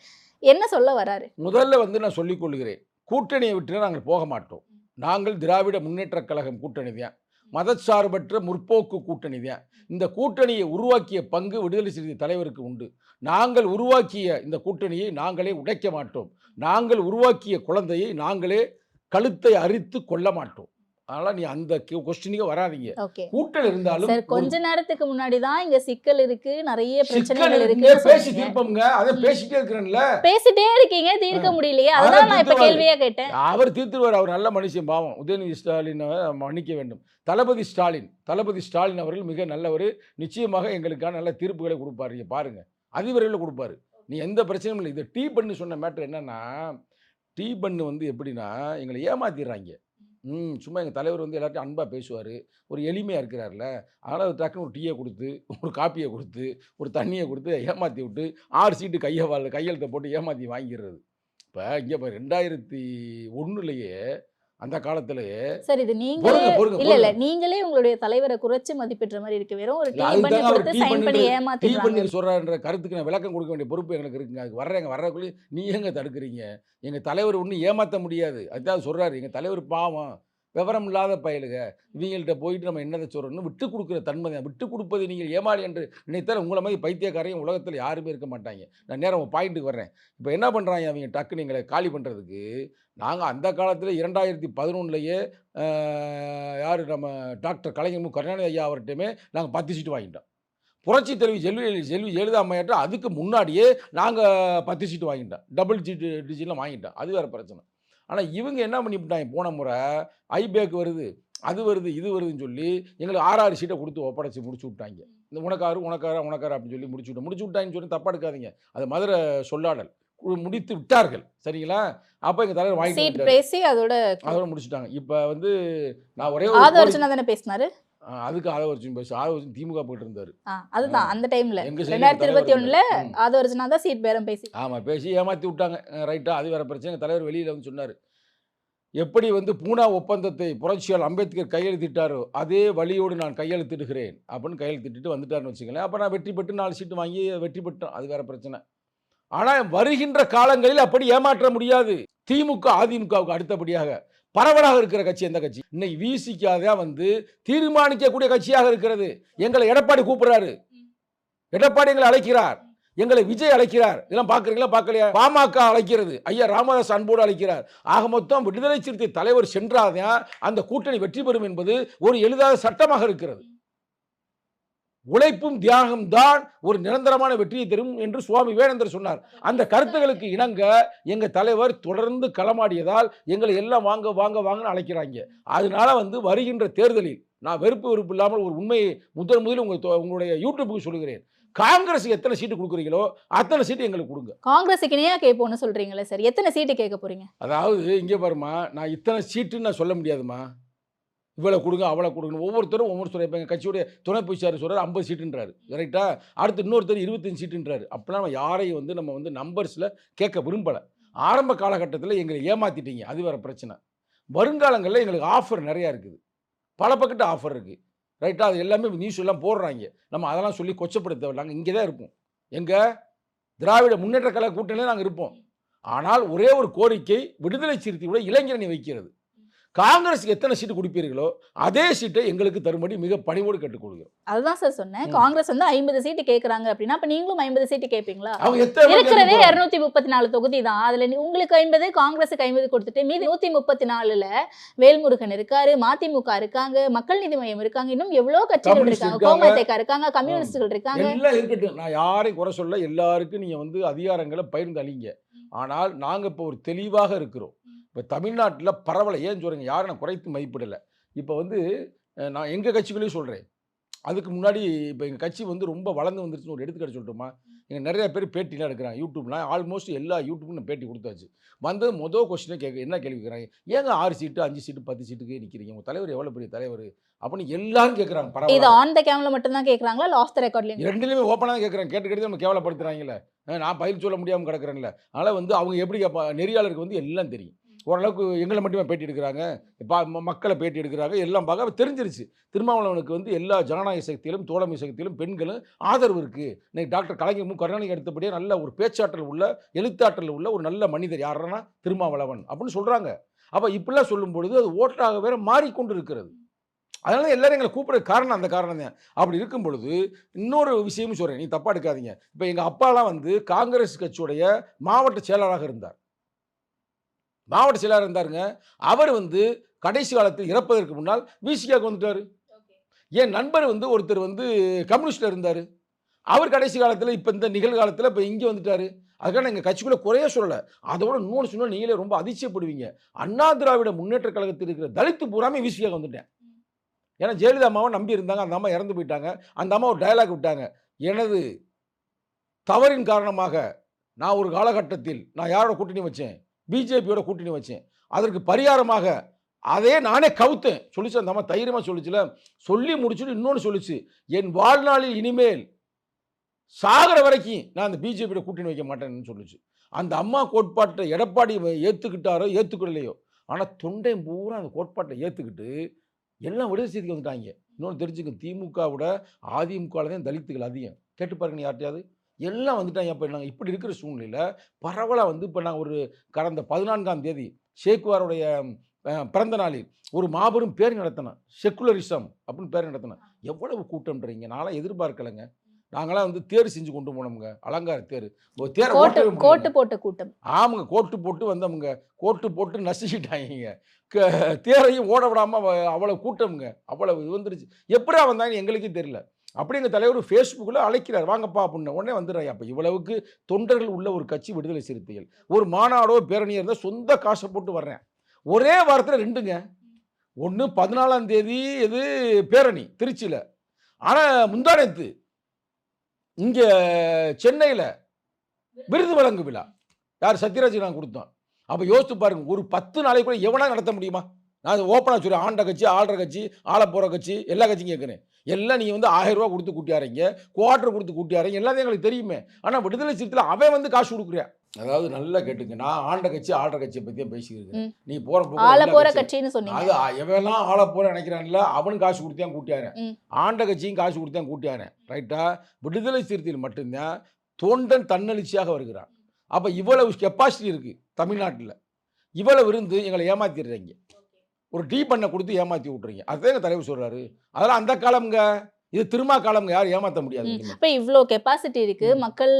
என்ன சொல்ல வராரு? முதல்ல வந்து நான் சொல்லிக் கொள்கிறேன். கூட்டணியை விட்டு நாங்கள் போக மாட்டோம். நாங்கள் திராவிட முன்னேற்றக் கழகம் கூட்டணி தான். மதச்சார்பற்ற முற்போக்கு கூட்டணி தான். இந்த கூட்டணியை உருவாக்கிய பங்கு விடுதலை சிறுத்தை தலைவருக்கு உண்டு. நாங்கள் உருவாக்கிய இந்த கூட்டணியை நாங்களே உடைக்க மாட்டோம். நாங்கள் உருவாக்கிய குழந்தையை நாங்களே கழுத்தை அரித்து கொள்ள மாட்டோம். அதனால் நீ அந்த கொஸ்டினுக்கே வராதீங்க. கூட்டல் இருந்தாலும் கொஞ்ச நேரத்துக்கு முன்னாடி தான் இங்க சிக்கல் இருக்கு நிறைய பிரச்சனைகள் இருக்கு பேசி தீர்ப்போங்க அதை பேசிட்டே இருக்கிறேன்ல. பேசிட்டே இருக்கீங்க தீர்க்க முடியலையே. அதான் நான் இப்ப. கேள்வியா கேட்டேன். அவர் தீர்த்துருவார். அவர் நல்ல மனுஷன் பாவம். உதயநிதி ஸ்டாலின் மன்னிக்க வேண்டும். தளபதி ஸ்டாலின் தளபதி ஸ்டாலின் அவர்கள் மிக நல்லவர். நிச்சயமாக எங்களுக்கான நல்ல தீர்ப்புகளை கொடுப்பாரு. நீங்க பாருங்க. அதிவிரைவில் கொடுப்பாரு. நீ எந்த பிரச்சனையும் இல்லை. இது டீ பண்ணு சொன்ன மேட்ரு என்னன்னா டீ பண்ணு வந்து எப்படின்னா எங்களை ஏமாத்திடுறாங்க. ம் சும்மா எங்கள் தலைவர் வந்து எல்லாத்தையும் அன்பாக பேசுவார். ஒரு எளிமையாக இருக்கிறார்ல. அதனால் அது டக்குன்னு ஒரு டீயை கொடுத்து ஒரு காப்பியை கொடுத்து ஒரு தண்ணியை கொடுத்து ஏமாற்றி விட்டு ஆறு சீட்டு கையை வாழ் கையெழுத்தை போட்டு ஏமாற்றி வாங்கிடுறது இப்போ இங்கே இப்போ ரெண்டாயிரத்தி ஒன்றுலேயே அந்த காலத்திலேயே சார் இது நீங்களே இல்ல இல்ல. நீங்களே உங்களுடைய தலைவரை குறைச்சு மதிப்பிடுற மாதிரி இருக்கு. வெறும் ஒரு டீ பண்ணி கொடுத்து சைன் பண்ணி பண்ணிட்டு- டீ பண்ணி சொல்கிறான்ற கருத்துக்கு நான் விளக்கம் கொடுக்க வேண்டிய பொறுப்பு எங்களுக்கு இருக்குங்க. அதுக்கு வர்றேங்க வர்றதுக்குள்ளே நீ எங்க தடுக்கிறீங்க? எங்கள் தலைவர் ஒன்றும் ஏமாற்ற முடியாது. அதுதான் சொல்கிறாரு எங்கள் தலைவர் பாவம். விவரம் இல்லாத பயலுக. இவங்கள்ட்ட போயிட்டு நம்ம என்னதை சொல்கிறோம்னு விட்டு கொடுக்குற தன்மை தான் விட்டு கொடுப்பது நீங்கள் ஏமாளி என்று நினைத்தால் உங்களை மாதிரி பைத்தியக்காரையும் உலகத்தில் யாருமே இருக்க மாட்டாங்க. நான் நேரம் பாயிண்ட்டுக்கு வர்றேன். இப்போ என்ன பண்ணுறாங்க அவங்க டக்குன்னு எங்களை காலி பண்ணுறதுக்கு நாங்கள் அந்த காலத்தில் இரண்டாயிரத்தி பதினொன்றுலையே யார் நம்ம டாக்டர் கலைஞர் மு. கருணாநிதி ஐயா அவர்கிட்டயுமே நாங்கள் பத்து சீட்டு வாங்கிட்டோம். புரட்சி தலைவி செல்வி செல்வி ஜெயலலிதா அம்மையாட்ட அதுக்கு முன்னாடியே நாங்கள் பத்து சீட்டு வாங்கிட்டோம். டபுள் சீட்டு டிஜிட்லாம் வாங்கிட்டோம். அது வேறு பிரச்சனை. ஆனால் இவங்க என்ன பண்ணிவிட்டாங்க? போன முறை ஐபேக் வருது அது வருது இது வருதுன்னு சொல்லி எங்களுக்கு ஆறாறு சீட்டை கொடுத்து ஒப்படைச்சி முடிச்சு விட்டாங்க. இந்த உனக்காரு உனக்காரா உனக்காரா அப்படின்னு சொல்லி முடிச்சு விட்டோம் முடிச்சு விட்டாங்கன்னு சொல்லி தப்பா எடுக்காதீங்க. அது மதுரை சொல்லாடல். முடித்து விட்டார்கள். சரிங்களா? அப்போ எங்கள் தலைவர் வாங்கிட்டு. பேசி அதோட அதோட முடிச்சுட்டாங்க. இப்போ வந்து நான் ஒரே பேசினாரு? அதுக்கு ஆதவர்ஜன் பேச ஆதவர்ஜன் திமுக போயிட்டு இருந்தார் அதுதான் அந்த டைம்ல ரெண்டாயிரத்தி இருபத்தி ஒண்ணுல இருந்தாரு. ம். ஆதவ அர்ஜுனா தான் சீட் பேரம் பேசி ஆமாம் பேசி ஏமாற்றி விட்டாங்க. ரைட்டா அது வேற பிரச்சனை. தலைவர் வெளியில் வந்து சொன்னார். எப்படி வந்து பூனா ஒப்பந்தத்தை புரட்சியாளர் அம்பேத்கர் கையெழுத்திட்டாரோ அதே வழியோடு நான் கையெழுத்திடுகிறேன் அப்படின்னு கையெழுத்திட்டு வந்துட்டாருன்னு வச்சுக்கங்களேன். அப்போ நான் வெற்றி பெற்று நாலு சீட்டு வாங்கி வெற்றி பெற்றோம் அது வேற பிரச்சனை. ஆனால் வருகின்ற காலங்களில் அப்படி ஏமாற்ற முடியாது. திமுக அதிமுகவுக்கு அடுத்தபடியாக பரவலாக இருக்கிற கட்சி எந்த கட்சி? இன்னைக்கு விசிக்காக வந்து தீர்மானிக்கக்கூடிய கட்சியாக இருக்கிறது. எங்களை எடப்பாடி கூப்பிடுறாரு. எடப்பாடி எங்களை அழைக்கிறார். எங்களை விஜய் அழைக்கிறார். இதெல்லாம் பார்க்குறீங்களா? பார்க்கலையா? பாமக அழைக்கிறது. ஐயா ராமதாஸ் அன்போடு அழைக்கிறார். ஆக மொத்தம் விடுதலை சிறுத்தை தலைவர் சென்றாதான் அந்த கூட்டணி வெற்றி பெறும் என்பது ஒரு எளிதான சட்டமாக இருக்கிறது. உழைப்பும் தியாகம் தான் ஒரு நிரந்தரமான வெற்றியை தரும் என்று சுவாமி விவேகானந்தர் சொன்னார். அந்த கருத்துகளுக்கு இணங்க எங்க தலைவர் தொடர்ந்து களமாடியதால் எங்களை எல்லாம் வாங்க வாங்க வாங்கன்னு அழைக்கிறாங்க. அதனால வந்து வருகின்ற தேர்தலில் நான் வெறுப்பு வெறுப்பு இல்லாமல் ஒரு உண்மையை முதல் முதலில் உங்க தொ- உங்களுடைய யூடியூப்புக்கு சொல்லுகிறேன். காங்கிரஸ் எத்தனை சீட்டு கொடுக்குறீங்களோ அத்தனை சீட்டு எங்களுக்கு கொடுங்க. காங்கிரஸுக்கு இணையா கேட்போம்னு சொல்றீங்களே சார். எத்தனை சீட்டு கேட்க போறீங்க? அதாவது இங்கே பாருமா நான் இத்தனை சீட்டுன்னு நான் சொல்ல முடியாதுமா இவ்வளோ கொடுங்க அவ்வளோ கொடுங்க ஒவ்வொருத்தரும் ஒவ்வொரு சொல்ல இப்போ எங்கள் கட்சியுடைய துணை பொய்ச்சார் சொல்கிறார் ஐம்பது சீட்டுன்றாரு. கரெக்டாக அடுத்து இன்னொருத்தர் இருபத்தஞ்சு சீட்டுன்றாரு. அப்போலாம் நம்ம யாரையும் வந்து நம்ம வந்து நம்பர்ஸில் கேட்க விரும்பலை. ஆரம்ப காலகட்டத்தில் எங்களை ஏமாத்திட்டீங்க. அது வேறு பிரச்சனை. வருங்காலங்களில் எங்களுக்கு ஆஃபர் நிறையா இருக்குது. பல பக்கத்து ஆஃபர் இருக்குது ரைட்டாக அது எல்லாமே நியூஸ் எல்லாம் போடுறாங்க. நம்ம அதெல்லாம் சொல்லி கொச்சப்படுத்த நாங்கள் இங்கே தான் இருப்போம். எங்கள் திராவிட முன்னேற்ற கழக கூட்டணியில் நாங்கள் இருப்போம். ஆனால் ஒரே ஒரு கோரிக்கை விடுதலை சிறுத்தையோட இளைஞரணி வைக்கிறது. காங்கிரஸுக்கு எத்தனை சீட்டு கொடுப்பீர்களோ அதே சீட்டை எங்களுக்கு தரும்படி மிக பணிவோடு கேட்டுக்கொள்கிறோம். அதுதான் சார் சொன்னேன். காங்கிரஸ் வந்து ஐம்பது சீட்டு கேக்குறாங்க அப்படின்னா அப்ப நீங்களும் ஐம்பது சீட்டு கேட்பீங்களா அவங்க எத்தனை இருக்கிறதே? இருநூத்தி முப்பத்தி நாலு தொகுதி தான். அதுல உங்களுக்கு ஐம்பது காங்கிரஸுக்கு ஐம்பது கொடுத்துட்டு மீதி நூத்தி முப்பத்தி நாலுல வேல்முருகன் இருக்காரு மதிமுக இருக்காங்க மக்கள் நீதி மையம் இருக்காங்க இன்னும் எவ்வளவு கட்சிகள் இருக்காங்க. கோமதேக்கா இருக்காங்க கம்யூனிஸ்டுகள் இருக்காங்க. எல்லாம் இருக்கட்டும். நான் யாரையும் குறை சொல்ல எல்லாருக்கும் நீங்கள் வந்து அதிகாரங்களை பகிர்ந்து அளிங்க ஆனால் நாங்கள் இப்போ ஒரு தெளிவாக இருக்கிறோம். இப்போ தமிழ்நாட்டில் பரவலை. ஏன் சொல்கிறீங்க யாரும் நான் குறைத்து மதிப்பிடலை. இப்போ வந்து நான் எங்கள் கட்சிகளையும் சொல்கிறேன் அதுக்கு முன்னாடி இப்போ எங்கள் கட்சி வந்து ரொம்ப வளர்ந்து வந்துருச்சுன்னு ஒரு எடுத்துக்காட்டு சொல்லட்டுமா? எங்கள் நிறைய பேர் பேட்டிலாம் எடுக்கிறாங்க. யூடியூப்லாம் ஆல்மோஸ்ட் எல்லா யூடியூப்பும் நான் பேட்டி கொடுத்தாச்சு. வந்து மொதல் கொஸ்டினே கேட்க என்ன கேள்வி கேட்குறாங்க? ஏங்க ஆறு சீட்டு அஞ்சு சீட்டு பத்து சீட்டுக்கு நிற்கிறீங்க உங்கள் தலைவர் எவ்வளோ பெரிய தலைவர்? அப்படின்னு எல்லாரும் கேட்குறாங்க. இது பரவாயில்ல ஆன் த கேம்ல மட்டும் தான் கேக்குறாங்களா இல்ல ஆஃப் த ரெக்கார்ட்லயும் ரெண்டுலையுமே ஓப்பனாக தான் கேட்குறேன் கேட்டு கேட்டு நம்ம கேவலப்படுத்துறாங்கல்ல. அஹ் நான் பதில் சொல்ல முடியாமல் கிடக்குறேன்ல. அதனால் வந்து அவங்க எப்படி நெறியாளருக்கு வந்து எல்லாம் தெரியும். ஓரளவுக்கு எங்களை மட்டுமே பேட்டி எடுக்கிறாங்க. இப்போ மக்களை பேட்டி எடுக்கிறாங்க. எல்லாம் பார்க்க தெரிஞ்சிருச்சு. திருமாவளவனுக்கு வந்து எல்லா ஜனநாயக சக்தியிலும் தோழமை சக்தியிலும் பெண்களும் ஆதரவு இருக்குது இன்னைக்கு டாக்டர் கலைஞர் கருணாநிதி அடுத்தபடியே நல்ல ஒரு பேச்சாற்றல் உள்ள எழுத்தாற்றல் உள்ள ஒரு நல்ல மனிதர் யாருன்னா திருமாவளவன் அப்படின்னு சொல்கிறாங்க அப்போ இப்படிலாம் சொல்லும் பொழுது அது ஓட்டாக வேற மாறிக்கொண்டு இருக்கிறது அதனால எல்லாரும் எங்களை கூப்பிட காரணம் அந்த காரணம் தான். அப்படி இருக்கும் பொழுது இன்னொரு விஷயமும் சொல்கிறேன் நீ தப்பாக எடுக்காதீங்க. இப்போ எங்கள் அப்பாலாம் வந்து காங்கிரஸ் கட்சியுடைய மாவட்ட செயலராக இருந்தார். மாவட்ட செயலாளர் இருந்தாருங்க. அவர் வந்து கடைசி காலத்தில் இறப்பதற்கு முன்னால் விசிகாக்கு வந்துட்டார். என் நண்பர் வந்து ஒருத்தர் வந்து கம்யூனிஸ்டில் இருந்தார். அவர் கடைசி காலத்தில் இப்போ இந்த நிகழ்காலத்தில் இப்போ இங்கே வந்துட்டார். அதுக்காக எங்கள் கட்சிக்குள்ளே குறைய சொல்லலை. அதோட இன்னொன்று சொன்னால் நீங்களே ரொம்ப அதிசயப்படுவீங்க அண்ணா திராவிட முன்னேற்ற கழகத்தில் இருக்கிற தலித்து பூராமே விசிகாக வந்துட்டேன். ஏன்னா ஜெயலலிதா அம்மாவை நம்பி இருந்தாங்க. அந்த அம்மா இறந்து போயிட்டாங்க. அந்த அம்மா ஒரு டயலாக் விட்டாங்க. எனது தவறின் காரணமாக நான் ஒரு காலகட்டத்தில் நான் யாரோட கூட்டணி வச்சேன்? பிஜேபியோட கூட்டணி வச்சேன் அதற்கு பரிகாரமாக அதே நானே கவுத்தேன். சொல்லிச்சு அந்த அம்மா தைரியமாக சொல்லிச்சுல. சொல்லி முடிச்சுட்டு இன்னொன்று சொல்லிச்சு. என் வாழ்நாளில் இனிமேல் சாகிற வரைக்கும் நான் அந்த பிஜேபியோட கூட்டணி வைக்க மாட்டேன்னு சொல்லிச்சு. அந்த அம்மா கோட்பாட்டை எடப்பாடி ஏற்றுக்கிட்டாரோ ஏற்றுக்கிடலையோ ஆனால் தொண்டை பூரா அந்த கோட்பாட்டை ஏற்றுக்கிட்டு எல்லாம் விடுதலை செய்திக்கு வந்துட்டாங்க. இன்னொன்று தெரிஞ்சுக்க திமுகவோட அதிமுகவில் தான் தலித்துகள் அதிகம். கேட்டு பாருங்க யார்ட்டையாவது எல்லாம் வந்துட்டாங்க இப்போ நாங்கள் இப்படி இருக்கிற சூழ்நிலையில் பரவலாக வந்து இப்போ நாங்கள் ஒரு கடந்த பதினான்காம் தேதி ஷேக்வாருடைய அஹ், பிறந்த நாளில் ஒரு மாபெரும் பேர் நடத்தினோம் செக்குலரிசம் அப்படின்னு பேர் நடத்தினோம் எவ்வளவு கூட்டம்ன்றீங்க நான்லாம் எதிர்பார்க்கலைங்க. நாங்களாம் வந்து தேர் செஞ்சு கொண்டு போனோமுங்க. அலங்கார தேர். தேரை கோட்டு போட்ட கூட்டம். ஆமாங்க கோட்டு போட்டு வந்தோமுங்க. கோட்டு போட்டு நசுக்கிட்டாங்க க தேரையும் ஓட விடாமல் அவ்வளோ கூட்டமுங்க. அவ்வளவு இது வந்துருச்சு. எப்படியா வந்தாங்க எங்களுக்கே தெரியல. அப்படி எங்கள் தலைவர் ஃபேஸ்புக்கில் அழைக்கிறார். வாங்கப்பா அப்படின்னு. உடனே வந்துடுறாய் அப்போ இவ்வளவுக்கு தொண்டர்கள் உள்ள ஒரு கட்சி விடுதலை சிறுத்தைகள். ஒரு மாநாடோ பேரணியோ இருந்தால் சொந்த காசை போட்டு வர்றேன். ஒரே வாரத்தில் ரெண்டுங்க. ஒன்று பதினாலாம் தேதி இது பேரணி திருச்சியில் ஆனால் முந்தானத்து இங்கே சென்னையில் விருது வழங்கு விழா. யார்? சத்யராஜ் நான் கொடுத்தோம். அப்போ யோசித்து பாருங்க ஒரு பத்து நாளைக்கு கூட எவனா நடத்த முடியுமா? நான் ஓப்பனாக சொல்லி ஆண்ட கட்சி ஆள்ற கட்சி ஆள போகிற கட்சி எல்லா கட்சியும் கேட்குறேன். எல்லாம் நீங்கள் வந்து ஆயிரம் ரூபா கொடுத்து கூட்டியாரீங்க குவார்டர் கொடுத்து கூட்டியாரீங்க எல்லாத்தையும் எங்களுக்கு தெரியுமே. ஆனால் விடுதலை சிறுத்தையில் அவன் வந்து காசு கொடுக்குறான் அதாவது நல்லா கேட்டுங்க. நான் ஆண்ட கட்சி ஆள்ற கட்சியை பற்றியே பேசிக்கிறேன். நீ போகிற ஆள போற கட்சின்னு சொன்னீங்க. அது எவெல்லாம் ஆள போற நினைக்கிறான்ல அவனும் காசு கொடுத்தான் கூட்டியாரன். ஆண்ட கட்சியும் காசு கொடுத்தான் கூட்டியாரன் ரைட்டா விடுதலை சிறுத்தையில் மட்டும்தான் தொண்டன் தன்னெழுச்சியாக வருகிறான். அப்போ இவ்வளவு கெப்பாசிட்டி இருக்கு தமிழ்நாட்டில். இவ்வளவு இருந்து எங்களை ஏமாத்திடுறீங்க. ஒரு டீ பண்ணை கொடுத்து ஏமாத்தி விட்றீங்க அதுதான் தலைவர் சொல்றாரு. அதெல்லாம் அந்த காலம்ங்க. இது திருமா காலம்ங்க. யாரும் ஏமாற்ற முடியாது. இப்ப இவ்ளோ கெப்பாசிட்டி இருக்கு. மக்கள்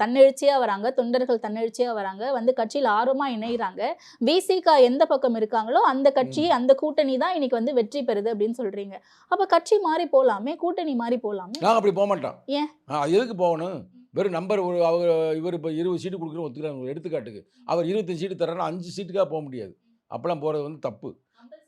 தன்னெழுச்சியா வராங்க. தொண்டர்கள் தன்னெழுச்சியா வராங்க. வந்து கட்சியில் ஆர்வமா இணைகிறாங்க விசிகா எந்த பக்கம் இருக்காங்களோ அந்த கட்சி அந்த கூட்டணி தான் இன்னைக்கு வந்து வெற்றி பெறுது அப்படின்னு சொல்றீங்க. அப்ப கட்சி மாறி போலாமே? கூட்டணி மாறி போலாமே? நாங்கள் அப்படி போக மாட்டோம். ஏன்? எதுக்கு போகணும்? வெறும் நம்பர் ஒரு அவர் இவர் இப்போ இருபது சீட்டு கொடுக்குறோம் ஒத்துக்கிறாங்க. எடுத்துக்காட்டுக்கு. அவர் இருபத்தஞ்சு சீட்டு தரேன்னா அஞ்சு சீட்டுக்காக போக முடியாது. அப்பெல்லாம் போகிறது வந்து தப்பு.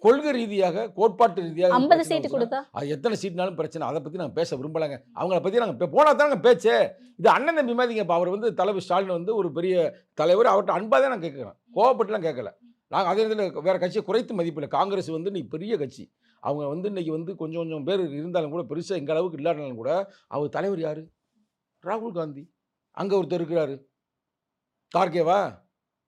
கொள்கை ரீதியாக கோட்பாட்டு ரீதியாக ஐம்பது சீட்டு கொடுத்தா? அது எத்தனை சீட்னாலும் பிரச்சனை. அதை பற்றி நாங்கள் பேச விரும்பலைங்க. அவங்கள பற்றி நாங்கள் போனால் தானே பேச்சே. இது அண்ணன் தம்பி மாதிரிங்க இப்போ அவர் வந்து தலைவர் ஸ்டாலின் வந்து ஒரு பெரிய தலைவர். அவர்கிட்ட அன்பாக தான் நான் கேட்குறேன். கோவப்பட்டுலாம் கேட்கல. நாங்கள் அதே நேரத்தில் வேறு கட்சியை குறைத்து மதிப்பில்லை காங்கிரஸ் வந்து இன்னைக்கு பெரிய கட்சி. அவங்க வந்து இன்னைக்கு வந்து கொஞ்சம் கொஞ்சம் பேர் இருந்தாலும் கூட பெருசாக எங்கள் அளவுக்கு இல்லாட்டாலும் கூட அவர் தலைவர் யார்? ராகுல் காந்தி. அங்கே ஒருத்தர் இருக்கிறாரு. கார்கேவா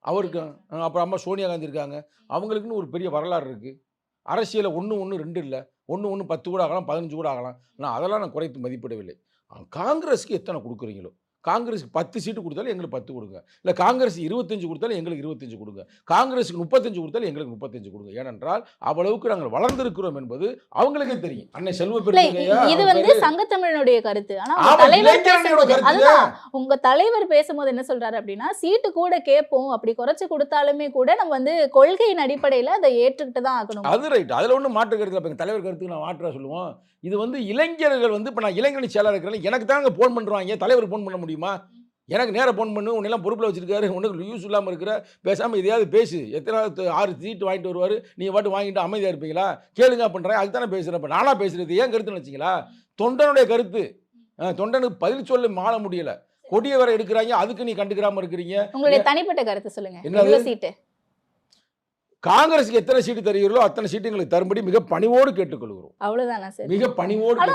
அவருக்கு அப்புறம் அம்மா சோனியா காந்தி இருக்காங்க. அவங்களுக்குன்னு ஒரு பெரிய வரலாறு இருக்குது அரசியலில் ஒன்று ஒன்று ரெண்டு இல்லை. ஒன்று ஒன்று பத்து கூட ஆகலாம் பதினஞ்சு கூட ஆகலாம். நான் அதெல்லாம் நான் குறைத்து மதிப்பிடவில்லை. காங்கிரஸ்க்கு காங்கிரஸுக்கு எத்தனை கொடுக்குறீங்களோ காங்கிரஸுக்கு பத்து சீட்டு கொடுத்தாலும் எங்களுக்கு பத்து கொடுங்க. இல்லை காங்கிரஸ் இருபத்தஞ்சு கொடுத்தாலும் எங்களுக்கு இருபத்தஞ்சு கொடுங்க. காங்கிரஸுக்கு முப்பத்தஞ்சு கொடுத்தாலும் எங்களுக்கு முப்பத்தஞ்சு கொடுங்க. ஏனென்றால் அவ்வளவுக்கு நாங்கள் வளர்ந்திருக்கிறோம் என்பது அவங்களுக்கே தெரியும். அன்னை செல்வ இது வந்து சங்கத்தமிழனுடைய கருத்து. ஆனா உங்க தலைவர் பேசும்போது என்ன சொல்றாரு அப்படின்னா சீட்டு கூட கேட்போம். அப்படி குறைச்சு கொடுத்தாலுமே கூட நம்ம வந்து கொள்கையின் அடிப்படையில அதை ஏற்றுக்கிட்டு தான் ஆகணும். அது ரைட் அதில் ஒன்றும் மாற்று கருத்து இப்போ தலைவர் கருத்துக்கு நான் மாற்றா சொல்லுவோம்? இது வந்து இளைஞர்கள் வந்து இப்போ நான் இளைஞரணி செயலாளர் இருக்கிறேன் எனக்கு தாங்க ஃபோன் பண்ணுறாங்க தலைவர் ஃபோன் பண்ண முடியுமா. எனக்கு நேரா ஃபோன் பண்ணு உன்னெல்லாம் பொறுப்பில் வச்சிருக்காரு உனக்கு யூஸ் இல்லாமல் இருக்கிற பேசாமல் எதையாவது பேசு. எத்தனாவது ஆறு சீட்டு வாங்கிட்டு வருவார் நீங்கள் பாட்டு வாங்கிட்டு அமைதியாக இருப்பீங்களா? கேளுங்க பண்ணுறேன் அதுக்கு தானே பேசுகிறேன் இப்போ நானாக பேசுகிறது ஏன் கருத்துன்னு வச்சிங்களா தொண்டனுடைய கருத்து. தொண்டனுக்கு பதில் சொல்ல மாற முடியல. கொடியை எடுக்கிறாங்க அதுக்கு நீ கண்டுக்கிறாம இருக்கிறீங்க. உங்களுடைய தனிப்பட்ட கருத்து சொல்லுங்க? எவ்வளவு சீட்டு காங்கிரஸுக்கு எத்தனை சீட்டு தருகிறீர்களோ அத்தனை சீட்டு எங்களுக்கு தரும்படி மிக பணிவோடு கேட்டுக்கொள்கிறோம். அவ்வளவுதானா சார்? மிக பணிவோடு.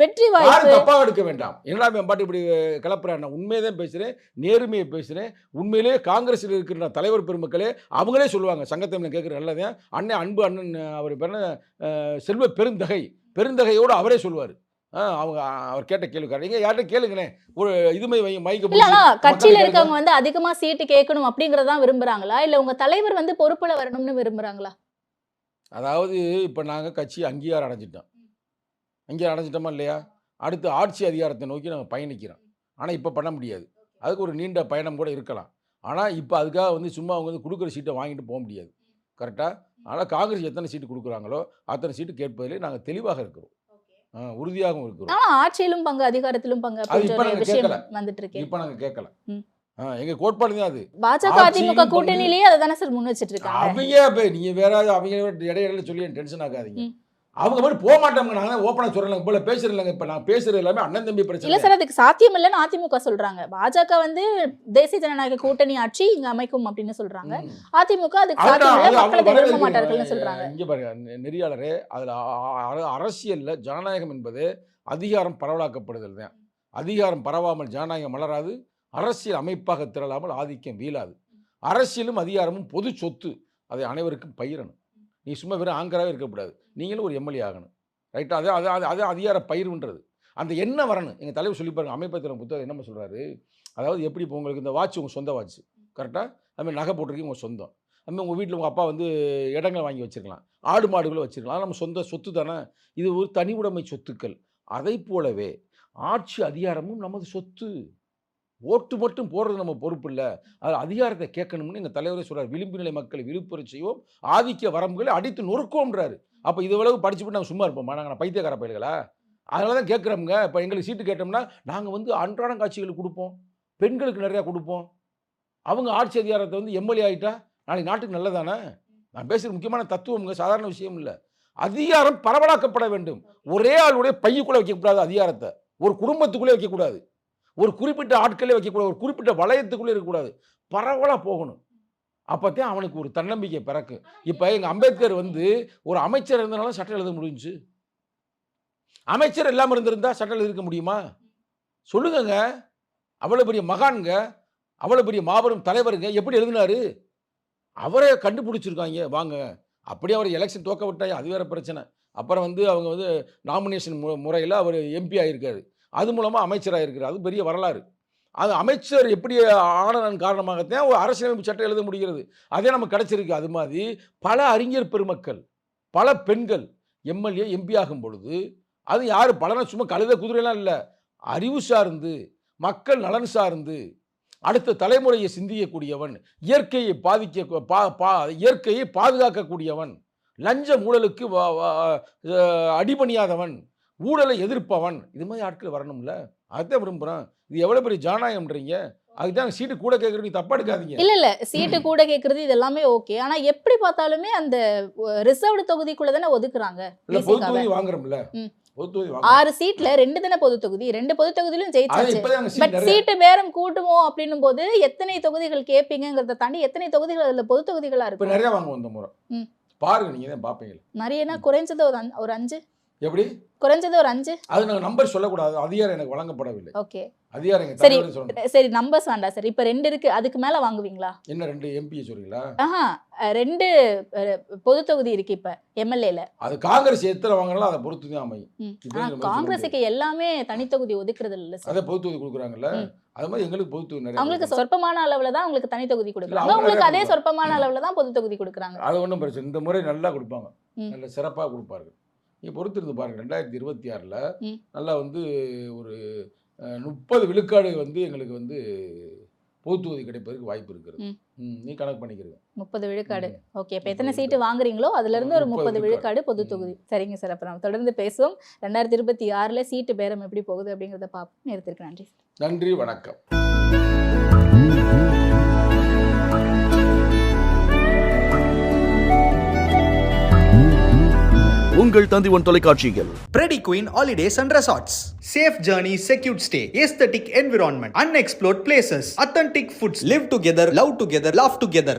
வெற்றி வாய்ப்பு தப்பாக எடுக்க வேண்டாம். என்னடா இவன் பாட்டு இப்படி கிளப்புறேன் நான் உண்மையை தான் பேசுகிறேன் நேர்மையை பேசுகிறேன் உண்மையிலேயே காங்கிரஸில் இருக்கிற தலைவர் பெருமக்களே அவங்களே சொல்லுவாங்க சங்கத்தமிழன் கேட்குற நல்லதே அண்ணன் அன்பு அண்ணன் அவர் பேர் செல்வ பெருந்தகை. பெருந்தகையோடு அவரே சொல்லுவார் அவங்க அவர் கேட்ட கேள்வி நீங்கள் யார்கிட்ட கேளுங்களேன் ஒரு இதுமை மைக்க இல்ல கட்சியில இருக்கவங்க வந்து அதிகமா சீட்டு கேட்கணும் அப்படிங்கறதான் விரும்புறாங்களா? இல்ல உங்க தலைவர் வந்து பொறுப்புல வரணும்னு விரும்புறாங்களா? அதாவது இப்போ நாங்கள் கட்சி அங்கீகாரம் அடைஞ்சிட்டோம். அங்கீகாரம் அடைஞ்சிட்டோமா இல்லையா? அடுத்து ஆட்சி அதிகாரத்தை நோக்கி நாங்கள் பயணிக்கிறோம். ஆனால் இப்போ பண்ண முடியாது. அதுக்கு ஒரு நீண்ட பயணம் கூட இருக்கலாம். ஆனால் இப்போ அதுக்காக வந்து சும்மா அவங்க வந்து கொடுக்குற சீட்டை வாங்கிட்டு போக முடியாது. கரெக்டாக ஆனால் காங்கிரஸ் எத்தனை சீட்டு கொடுக்குறாங்களோ அத்தனை சீட்டு கேட்பதிலே நாங்கள் தெளிவாக இருக்கிறோம். உறுதியாகவும் இருக்கிறோம். ஆனா ஆட்சியிலும் பங்கு அதிகாரத்திலும் பங்கு அப்படின்ற நாங்க விஷயம். வந்துட்டு இருக்கு இப்போ நாங்கள் கேட்கல எங்கள் கோட்பாடு தான் அது. பாஜக அதிமுக கூட்டணியிலேயே அதை தானே சார் முன் வச்சிட்டு இருக்காங்க அவங்க நீங்கள் வேற அவங்க இடையில சொல்லி டென்ஷன் ஆகாதீங்க. அவங்க மட்டும் போக மாட்டாங்க நாங்கள் தான் ஓப்பனாக சொல்கிறேன் இப்போ பேசுறதில்லைங்க இப்போ நான் பேசுறது எல்லாமே அண்ணன் தம்பி இல்ல பிரச்சனை சார் அதுக்கு சாத்தியம் இல்லைன்னு அதிமுக சொல்றாங்க. பாஜக வந்து தேசிய ஜனநாயக கூட்டணி ஆட்சி இங்க அமைக்கும் அப்படின்னு சொல்றாங்க. அதிமுக அதுக்கு சாத்தியம் இல்ல மக்கள். மாட்டார்கள்னு சொல்றாங்க. இங்க பாருங்க நெறியாளரே அதுல அரசியல்ல ஜனநாயகம் என்பது அதிகாரம் பரவலாக்கப்படுதல் தான். அதிகாரம் பரவாமல் ஜனநாயகம் மலராது அரசியல் அமைப்பாக திரளாமல் ஆதிக்கம் வீழாது. அரசியலும் அதிகாரமும் பொது சொத்து. அதை அனைவருக்கும் பயிரணும் நீ சும்மா வெறும் ஆங்கராகவே இருக்கக்கூடாது. நீங்களும் ஒரு எம்எல்ஏ ஆகணும். ரைட்டா? அது அது அது அது அதிகார பயிர்ன்றது. அந்த என்ன வரணும். எங்கள் தலைவர் சொல்லி பாருங்க அமைப்பத்திரம் புத்தகம் என்னம்மா சொல்கிறாரு அதாவது எப்படி இப்போ உங்களுக்கு இந்த வாட்ச் உங்கள் சொந்த வாட்ச். கரெக்டாக அதுமாதிரி நகை போட்டிருக்கீங்க உங்கள் சொந்தம். அதுமாதிரி உங்கள் வீட்டில் உங்கள் அப்பா வந்து இடங்கள் வாங்கி வச்சிருக்கலாம். ஆடு மாடுகளை வச்சுருக்கலாம். நம்ம சொந்த சொத்து தானே? இது ஒரு தனி உடைமை சொத்துக்கள். அதை போலவே ஆட்சி அதிகாரமும் நமது சொத்து. ஓட்டு மட்டும் போடுறது நம்ம பொறுப்பு இல்லை. அது அதிகாரத்தை கேட்கணும்னு எங்கள் தலைவரே சொல்கிறார் விளிம்பு நிலை மக்களை விழுப்புற செய்வோம் ஆதிக்க வரம்புகளை அடித்து நொறுக்கோன்றாரு அப்போ இதுவளவு படிச்சுட்டு நாங்கள் சும்மா இருப்போமா? நாங்கள் பைத்தியக்கார பயில்களா? அதனால தான் கேட்குறோம்ங்க. இப்போ எங்களுக்கு சீட்டு கேட்டோம்னா நாங்கள் வந்து அன்றாடம் காட்சிகளுக்கு கொடுப்போம். பெண்களுக்கு நிறையா கொடுப்போம். அவங்க ஆட்சி அதிகாரத்தை வந்து எம்எல்ஏ ஆகிட்டா நாளைக்கு நாட்டுக்கு நல்லதானே? நான் பேசுகிற முக்கியமான தத்துவம்ங்க சாதாரண விஷயம் இல்லை. அதிகாரம் பரவலாக்கப்பட வேண்டும். ஒரே ஆளுடைய பையக்குள்ளே வைக்கக்கூடாது அதிகாரத்தை. ஒரு குடும்பத்துக்குள்ளே வைக்கக்கூடாது. ஒரு குறிப்பிட்ட ஆட்களே வைக்கக்கூடாது ஒரு குறிப்பிட்ட வளையத்துக்குள்ளே இருக்கக்கூடாது. பரவலாக போகணும். அப்போத்தான் அவனுக்கு ஒரு தன்னம்பிக்கை பிறக்கு. இப்போ எங்கள் அம்பேத்கர் வந்து ஒரு அமைச்சர் இருந்தனால சட்டம் எழுத முடிஞ்சுச்சு. அமைச்சர் இல்லாமல் இருந்திருந்தா சட்டம் எழுதிருக்க முடியுமா? சொல்லுங்கங்க. அவ்வளோ பெரிய மகான்ங்க. அவ்வளோ பெரிய மாபெரும் தலைவருங்க. எப்படி எழுதினாரு? அவரே கண்டுபிடிச்சிருக்காங்க. வாங்க. அப்படியே அவர் எலெக்ஷன் தோக்க விட்டாங்க அது வேறு பிரச்சனை. அப்புறம் வந்து அவங்க வந்து நாமினேஷன் மு முறையில் அவர் எம்பி ஆகியிருக்காரு அது மூலமாக அமைச்சராக இருக்கிறார். அது பெரிய வரலாறு. அது அமைச்சர் எப்படி ஆனதன் காரணமாகத்தான் ஒரு அரசியலமைப்பு சட்டம் எழுத முடிகிறது. அதே நமக்கு கிடைச்சிருக்கு. அது மாதிரி பல அறிஞர் பெருமக்கள் பல பெண்கள் எம்எல்ஏ எம்பி ஆகும் பொழுது அது யார்? பலனை சும்மா கழுத குதிரையெல்லாம் இல்லை. அறிவு சார்ந்து மக்கள் நலன் சார்ந்து அடுத்த தலைமுறையை சிந்திக்கக்கூடியவன் இயற்கையை பாதிக்க பா பா இயற்கையை பாதுகாக்கக்கூடியவன் லஞ்ச ஊழலுக்கு அடிபணியாதவன் ஊழலை எதிர்ப்பவன். இது மாதிரி ஆட்கள் வரணும்ல. அதுதான் விரும்புகிறேன் இது எவ்வளோ பெரிய ஜனநாயகம்ன்றீங்க? அதுதான் சீட்டு கூட கேட்குறது நீ தப்பா எடுக்காதீங்க. இல்ல இல்ல. சீட்டு கூட கேக்குறது இது எல்லாமே ஓகே. ஆனா எப்படி பார்த்தாலுமே அந்த ரிசர்வ்டு தொகுதிக்குள்ள தானே ஒதுக்குறாங்க இல்லை பொது. தொகுதி வாங்குறோம்ல. ஆறு சீட்ல ரெண்டு தானே பொது தொகுதி. ரெண்டு பொது தொகுதியிலும் ஜெயிச்சாச்சு. பட் சீட்டு பேரம் கூட்டுமோ அப்படின்னும் போது எத்தனை தொகுதிகள் கேட்பீங்கிறத தாண்டி எத்தனை தொகுதிகள் அதுல பொது தொகுதிகளா இப்போ இருக்கும்? நிறைய வாங்குவோம் இந்த முறை. பாருங்க நீங்கள் தான் பார்ப்பீங்க நிறையனா குறைஞ்சது ஒரு ஒரு அஞ்சு? எப்படி? குறைஞ்சது ஒரு அஞ்சு. அது நாங்கள் நம்பர் சொல்லக்கூடாது. அதிகாரம் எனக்கு வழங்கப்படவில்லை. ஓகே. அதிகாரம் சரி. சரி நம்பர்ஸ் வேண்டாம் சார். இப்ப ரெண்டு இருக்கு அதுக்கு மேல வாங்குவீங்களா? என்ன ரெண்டு எம்பியை சொல்றீங்களா? ஆஹா ரெண்டு பொது தொகுதி இருக்கு இப்ப எம்எல்ஏல. அது காங்கிரஸ் எத்தனை வாங்கினாலும் அதை பொறுத்து தான் அமையும். காங்கிரஸுக்கு எல்லாமே தனித்தொகுதி ஒதுக்குறது இல்ல சார் அதை பொது தொகுதி கொடுக்குறாங்கல்ல. அது மாதிரி எங்களுக்கு பொது தொகுதி அவங்களுக்கு. சொற்பமான அளவுல தான் உங்களுக்கு தனி தொகுதி கொடுக்குறாங்க. அவங்க உங்களுக்கு நிறைய அதே. சொற்பமான அளவுல தான் பொது தொகுதி கொடுக்குறாங்க. அது ஒன்றும் பிரச்சனை இந்த முறை நல்லா கொடுப்பாங்க. நல்ல சிறப்பாக கொடுப்பார்கள். நீ பொறுத்திருந்து பாருங்க ரெண்டாயிரத்தி இருபத்தி ஆறில். நல்லா வந்து ஒரு முப்பது விழுக்காடு வந்து எங்களுக்கு வந்து பொது தொகுதி கிடைப்பதற்கு வாய்ப்பு இருக்கிறது. ம், நீ கணக்கு பண்ணிக்கிறது முப்பது விழுக்காடு. ஓகே இப்போ எத்தனை சீட்டு. வாங்குறீங்களோ அதுல இருந்து ஒரு முப்பது விழுக்காடு. பொது. தொகுதி சரிங்க சார் அப்புறம் தொடர்ந்து பேசுவோம் ரெண்டாயிரத்தி இருபத்தி ஆறுல சீட்டு பேரம் எப்படி போகுது அப்படிங்கிறத பார்ப்போம் நேரத்திற்கு நன்றி நன்றி வணக்கம் உங்கள் தந்திவன் தொலைக்காட்சியில் Prediqueen Holidays and Resorts. Safe journey, secured stay, aesthetic environment, unexplored places, authentic foods, live together, love together, laugh together.